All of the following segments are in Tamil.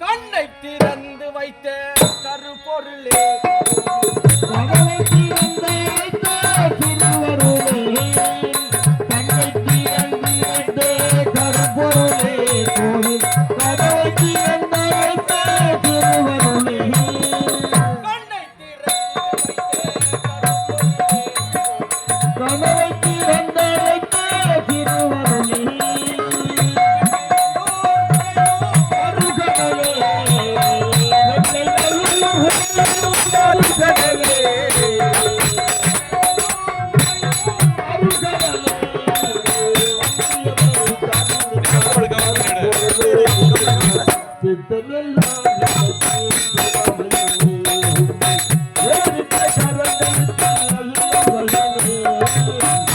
கண்ணை திறந்து வைத்த கருப்பொருளே கதவை திறந்து Thank you.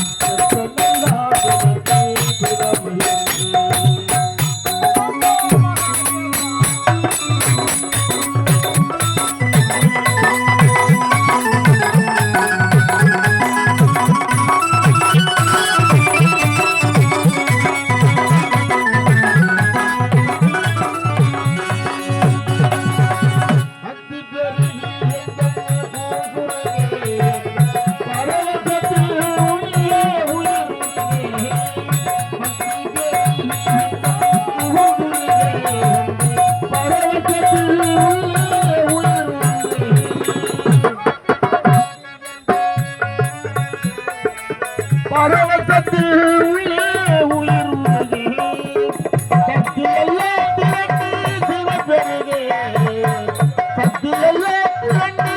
பரவசத்தில் உள்ளே உயிர் சத்தியெல்லாம் திரண்டு சத்தியெல்லாம் திரண்டு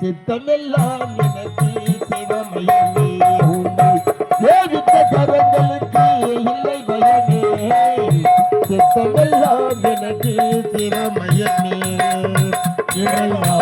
சித்தமெல்லாம் எனக்கு சிவமயமே. சித்தமெல்லாம் இடையா